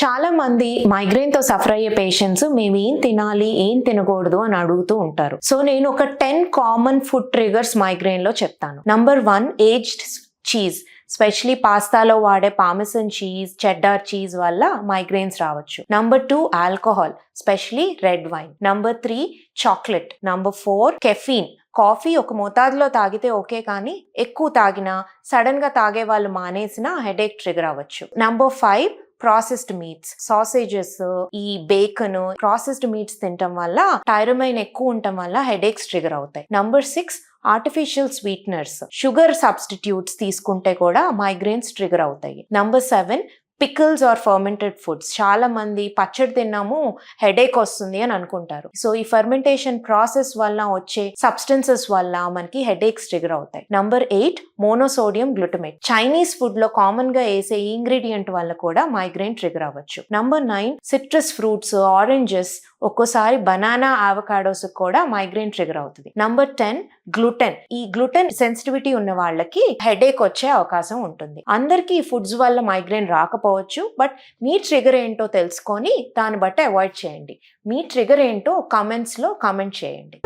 చాలా మంది మైగ్రేన్తో సఫర్ అయ్యే పేషెంట్స్ మేము ఏం తినాలి ఏం తినకూడదు అని అడుగుతూ ఉంటారు. సో నేను ఒక టెన్ కామన్ ఫుడ్ ట్రిగర్స్ మైగ్రేన్లో చెప్తాను. Number one aged cheese specially పాస్తాలో వాడే పామిసన్ చీజ్ చెడ్డార్ చీజ్ వల్ల మైగ్రేన్స్ రావచ్చు. Number two alcohol specially red wine number three chocolate number four caffeine coffee ఒక మోతాదులో తాగితే ఓకే కానీ ఎక్కువ తాగినా సడన్గా తాగే వాళ్ళు మానేసిన హెడేక్ ట్రిగర్ అవ్వచ్చు. Number five processed meats sausages ఈ బేకన్ ప్రాసెస్డ్ మీట్స్ తినటం వల్ల టైరమైన్ ఎక్కువ ఉండటం వల్ల హెడేక్స్ ట్రిగర్ అవుతాయి. Number six artificial sweeteners sugar substitutes తీసుకుంటే కూడా మైగ్రేన్స్ ట్రిగర్ అవుతాయి. Number seven pickles or fermented foods చాలా మంది పచ్చడి తిన్నాము హెడేక్ వస్తుంది అని అనుకుంటారు. సో ఈ ఫర్మెంటేషన్ ప్రాసెస్ వల్ల వచ్చే సబ్స్టెన్సెస్ వల్ల మనకి హెడేక్స్ ట్రిగర్ అవుతాయి. Number eight monosodium glutamate Chinese ఫుడ్లో కామన్గా వేసే ఇంగ్రీడియంట్ వల్ల కూడా మైగ్రేన్ ట్రిగర్ అవ్వచ్చు. Number nine citrus fruits oranges ఒక్కోసారి బనానా ఆవకాడోస్ కూడా మైగ్రేన్ ట్రిగర్ అవుతుంది. Number ten gluten. ఈ గ్లూటెన్ సెన్సిటివిటీ ఉన్న వాళ్ళకి హెడేక్ వచ్చే అవకాశం ఉంటుంది. అందరికీ ఈ ఫుడ్స్ వల్ల మైగ్రేన్ రాకపోవచ్చు బట్ మీ ట్రిగర్ ఏంటో తెలుసుకొని దాన్ని బట్టి అవాయిడ్ చేయండి. మీ ట్రిగర్ ఏంటో కామెంట్స్లో కామెంట్ చేయండి.